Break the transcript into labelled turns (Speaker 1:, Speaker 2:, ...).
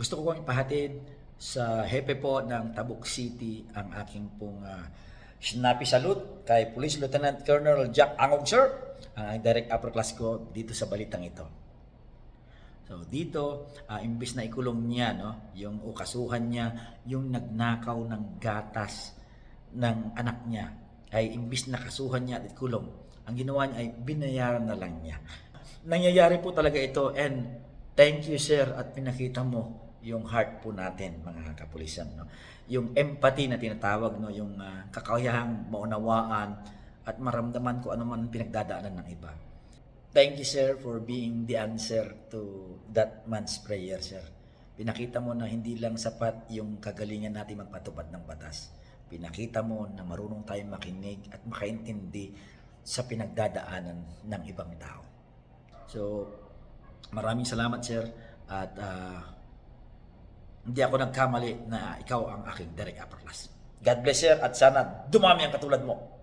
Speaker 1: Gusto ko pong ipahatid sa hepe po ng Tabuk City ang aking pong uh, snappy salute kay Police Lieutenant Colonel Jack Angog Sir, ang direct upper class ko dito sa balitang ito. So dito, ah, imbis na ikulong niya, no, yung o kasuhan niya, yung nagnakaw ng gatas ng anak niya, ay imbis na kasuhan niya at ikulong, ang ginawa niya ay binayaran na lang niya. Nangyayari po talaga ito and thank you sir at pinakita mo yung heart po natin mga kapulisan no yung empathy na tinatawag no yung ah, kakayahang maunawaan at maramdaman ko ano man pinagdadaanan ng iba Thank you, sir, for being the answer to that man's prayer, sir. Pinakita mo na hindi lang sapat yung kagalingan natin magpatupad ng batas. Pinakita mo na marunong tayong makinig at makaintindi sa pinagdadaanan ng ibang tao. So, maraming salamat, sir. At ah, hindi ako nagkamali na ikaw ang aking direct upper class. God bless, sir. At sana dumami ang katulad mo.